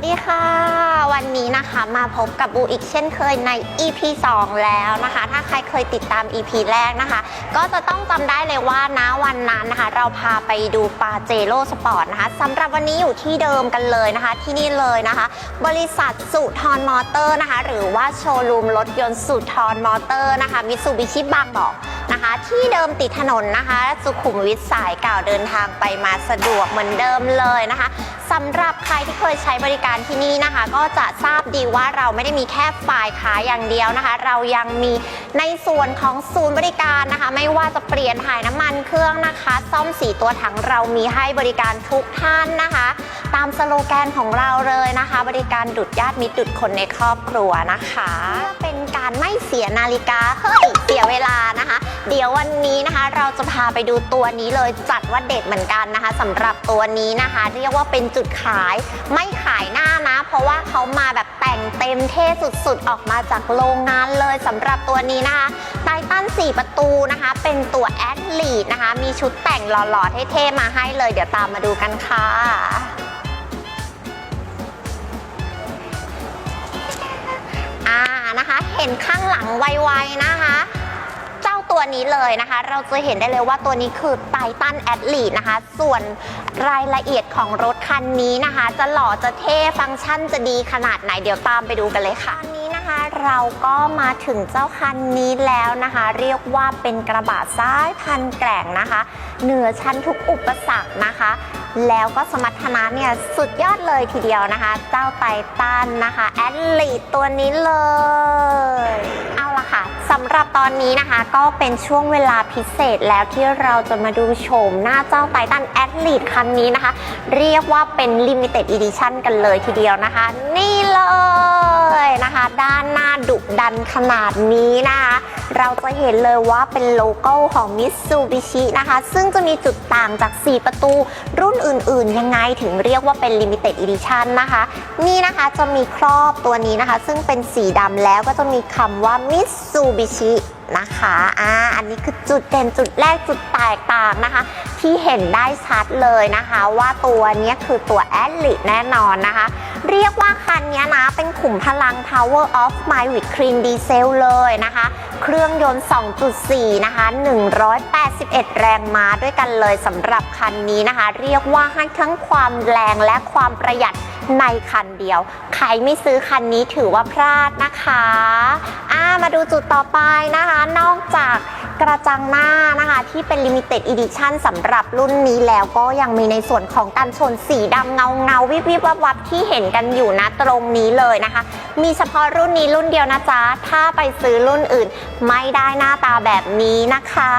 วัสดีค่ะ วันนี้นะคะมาพบกับบูอีกเช่นเคยใน EP 2 แล้วนะคะ ถ้าใครเคยติดตาม EP แรกนะคะ ก็จะต้องจำได้เลยว่าณวันนั้นนะคะ เราพาไปดูปาเจโร่สปอร์ตนะคะสำหรับวันนี้อยู่ที่เดิมกันเลยนะคะ ที่นี่เลยนะคะ บริษัทสุทรมอเตอร์นะคะ หรือว่าโชว์รูมรถยนต์สุทรมอเตอร์นะคะมิซูบิชิบางบอก นะคะ ที่เดิมติดถนนนะคะ สุขุมวิทสายเก่าเดินทางไปมาสะดวกเหมือนเดิมเลยนะคะสำหรับใครที่เคยใช้บริการที่นี่นะคะ ก็จะทราบดีว่าเราไม่ได้มีแค่ฝ่ายขายอย่างเดียวนะคะ เรายังมีในส่วนของศูนย์บริการนะคะ ไม่ว่าจะเปลี่ยนถ่ายน้ำมันเครื่องนะคะ ซ่อมสีตัวถังเรามีให้บริการทุกท่านนะคะ ตามสโลแกนของเราเลยนะคะ บริการดุดญาติมิตรดุดคนในครอบครัวนะคะเพื่อเป็นการ ไม่เสียนาฬิกาเฮ้ยเสียเวลานะคะ เดี๋ยววันนี้นะคะ เราจะพาไปดูตัวนี้เลยจัดว่าเด็ดเหมือนกันนะคะสำหรับตัวนี้นะคะ เรียกว่าเป็นจุดขายไม่ขายหน้านะ เพราะว่าเขามาแบบแต่งเต็มเท่สุดๆ ออกมาจากโรงงานเลยสำหรับตัวนี้นะคะไททัน4 ประตูนะคะ เป็นตัวแอดลีดนะคะ มีชุดแต่งหล่อๆเท่ๆมาให้เลย เดี๋ยวตามมาดูกันค่ะ นะคะ เห็นข้างหลังไวๆนะคะ เจ้าตัวนี้เลยนะคะ เราจะเห็นได้เลยว่าตัวนี้คือไททันแอดลีนะคะ ส่วนรายละเอียดของรถคันนี้นะคะ จะหล่อจะเท่ฟังก์ชันจะดีขนาดไหนเดี๋ยวตามไปดูกันเลยค่ะคั นะคะ เราก็มาถึงเจ้าคันนี้แล้วนะคะ เรียกว่าเป็นกระบะซ้ายพันแกร่งนะคะ เหนือชั้นทุกอุปสรรคนะคะ แล้วก็สมรรถนะเนี่ยสุดยอดเลยทีเดียวนะคะ เจ้าไททันนะคะแอดลีดตัวนี้เลยเอาละค่ะสำหรับตอนนี้นะคะก็เป็นช่วงเวลาพิเศษแล้วที่เราจะมาดูโฉมหน้าเจ้าไททันแอดลีดคันนี้นะคะ เรียกว่าเป็น Limited Edition กันเลยทีเดียวนะคะ นี่เลย นะคะ ด้านหน้าดุดันขนาดนี้นะคะ เราจะเห็นเลยว่าเป็นโลโก้ของ Mitsubishi นะคะ ซึ่งจะมีจุดต่างจาก 4 ประตูรุ่นอื่นๆ ยังไงถึงเรียกว่าเป็น Limited Edition นะคะ นี่นะคะจะมีครอบตัวนี้นะคะ ซึ่งเป็นสีดำแล้วก็จะมีคำว่า Mitsubishi นะคะอ่าอันนี้คือจุดเด่นจุดแรกจุดแตกต่างนะคะ ที่เห็นได้ชัดเลยนะคะ ว่าตัวนี้คือตัว a d l i แน่นอนนะคะ เรียกว่าคันนี้นะ เป็นขุมพลัง Power of My with Clean Diesel เลยนะคะ เครื่องยนต์ 2.4 นะคะ 181 แรงม้าด้วยกันเลยสำหรับคันนี้นะคะ เรียกว่าให้ทั้งความแรงและความประหยัดในคันเดียว ใครไม่ซื้อคันนี้ถือว่าพลาดนะคะ อ่ามาดูจุดต่อไปนะคะ นอก กระจังหน้านะคะที่เป็น Limited Edition สำหรับรุ่นนี้แล้วก็ยังมีในส่วนของกันชนสีดำเงาเงาๆวิบวิบวับวับที่เห็นกันอยู่นะตรงนี้เลยนะคะ มีเฉพาะรุ่นนี้รุ่นเดียวนะจ๊ะ ถ้าไปซื้อรุ่นอื่น ไม่ได้หน้าตาแบบนี้นะคะ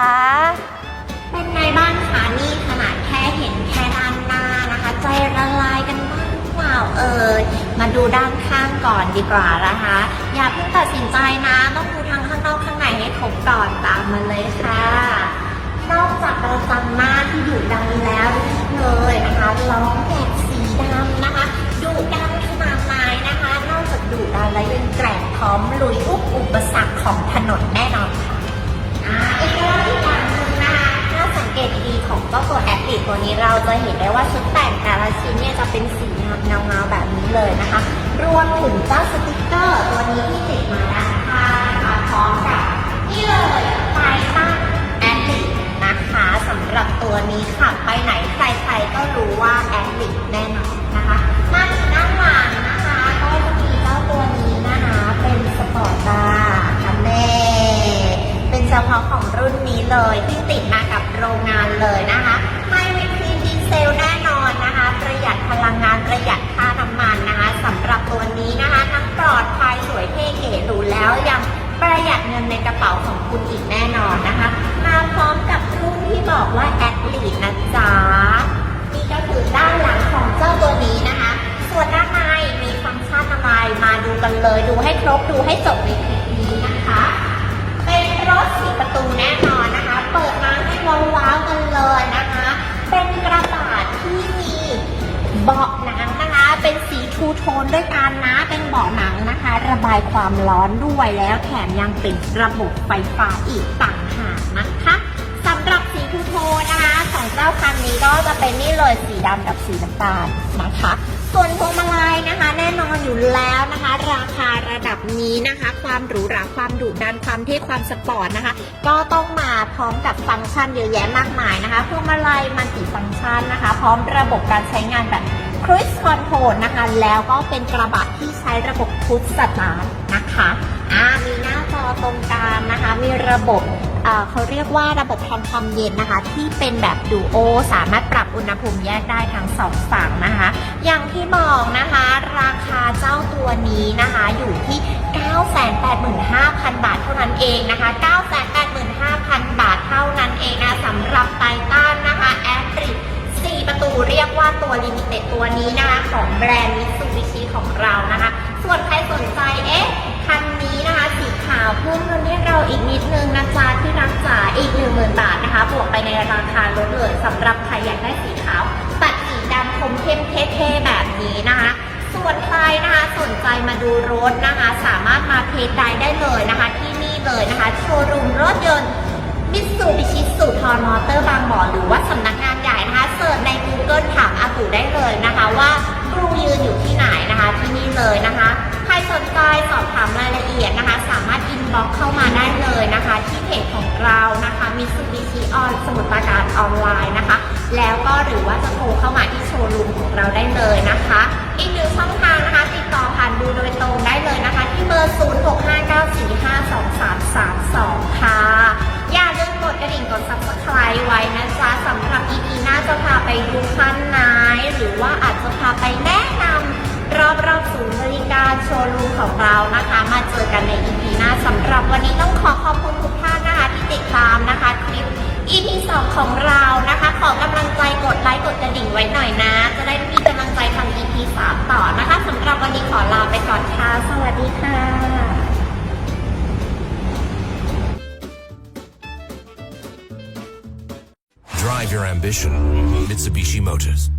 เป็นไงบ้างคะนี่ขนาดแค่เห็นแค่ด้านหน้านะคะ ใจละลายกันบ้างหรือเปล่าเอ่ยมาดูด้านข้างก่อนดีกว่านะคะ อย่าเพิ่งตัดสินใจนะต้อง นก่อนตามมาเลยค่ะ นอกจากกระจังหน้าที่ดุดันแล้วเลยนะคะล้องแม็กสีดำนะคะดุดันขนาดไหนนะคะ นอกจากดุดันแล้วยังแกร่งพร้อมลุยทุกอุปสรรคของถนนแน่นอนค่ะอ่าเอกลักษณ์อีกอย่างหนึ่งนะคะถ้าสังเกตดีของเจ้าตัวแอปลิตัวนี้เราจะเห็นได้ว่าชุดแต่งแต่ละชิ้นเนี่ยจะเป็นสีเงาเงาๆแบบนี้เลยนะคะ รวมถึงเจ้าส ประหยัดค่าน้ำมันนะคะสำหรับตัวนี้นะคะทั้งปลอดภัยสวยเท่เก๋หรูแล้วยังประหยัดเงินในกระเป๋าของคุณอีกแน่นอนนะคะ มาพร้อมกับรุ่นที่บอกว่าแอดลีดนะจ๊ะนี่ก็คือด้านหลังของเจ้าตัวนี้นะคะ ส่วนด้านในมีฟังก์ชันอะไรมาดูกันเลยดูให้ครบดูให้จบในคลิปนี้นะคะ เป็นรถสีประตูแน่นอนนะคะ เปิดมาให้ว้าวๆกันเลยนะคะ เป็นกระบะ โทนด้วยกันนะ เป็นเบาะหนังนะคะ ระบายความร้อนด้วยแล้วแถมยังเป็นระบบไฟฟ้าอีกต่างหากนะคะสำหรับสีทูโทนนะคะของเจ้าคันนี้ก็จะเป็นนี่เลยสีดำกับสีน้ำตาลนะคะ ส่วนพวงมาลัยนะคะ แน่นอนอยู่แล้วนะคะ ราคาระดับนี้นะคะ ความหรูหราความดุดันความเท่ความสปอร์ตนะคะ ก็ต้องมาพร้อมกับฟังก์ชันเยอะแยะมากมายนะคะพวงมาลัยมันติฟังก์ชันนะคะ พร้อมระบบการใช้งานแบบ ครูสคอนโทรลนะคะ แล้วก็เป็นกระบะที่ใช้ระบบพุทสตาร์ทนะคะอ่ามีหน้าจอตรงกลางนะคะ มีระบบเขาเรียกว่าระบบทำความเย็นนะคะ ที่เป็นแบบดูโอ สามารถปรับอุณหภูมิแยกได้ทั้งสองฝั่งนะคะ อย่างที่บอกนะคะ ราคาเจ้าตัวนี้นะคะ อยู่ที่ 985,000 บาทเท่านั้นเองนะคะ 9 8 0 0 0 เราอีกนิดนึงนะจ๊ะที่รักจ๋าอีก 10,000 บาทนะคะ บวกไปในราคาลดเลยสำหรับใครอยากได้สีขาว ตัดสีดำคมเข้มเท่ๆแบบนี้นะคะ ส่วนใครนะคะสนใจมาดูรถนะคะ สามารถมาเทสไดได้เลยนะคะ ที่นี่เลยนะคะโชว์รูมรถยนต์มิตซูบิชิสุทอรมอเตอร์บางบ่อหรือว่าสำนักงานใหญ่นะคะเสิร์ชใน Google ถามอากูได้เลยนะคะ ว่าครูยืนอยู่ที่ไหนนะคะที่นี่เลยนะคะ ใครสนใจสอบถามามารถอินบ็อกเข้ามาได้เลยนะคะ ที่เพจของเรานะคะมิตซูบิชิออนสมุทรปราการออนไลน์นะคะ แล้วก็หรือว่าจะโทรเข้ามาที่โชว์รูมของเราได้เลยนะคะ อีกหนึ่งช่องทางนะคะ ติดต่อผ่านดูโดยตรงได้เลยนะคะ ที่เบอร์ 0659452332 ค่ะ อย่าลืมกดกระดิ่งกด subscribe ไว้นะจ๊ะสำหรับ EP หน้าจะพาไปดูคันไหนหรือว่าอาจจะพาไปแนะนำรอบรอบๆศูนย์บริการโชว์รูมของเรานะ EP 2 ของเรานะคะ ขอกำลังใจกดไลค์กดกระดิ่งไว้หน่อยนะ จะได้มีกำลังใจทำ EP 3 ต่อนะคะสำหรับวันนี้ขอลาไปก่อนค่ะ สวัสดีค่ะ Drive your ambition. Mitsubishi Motors.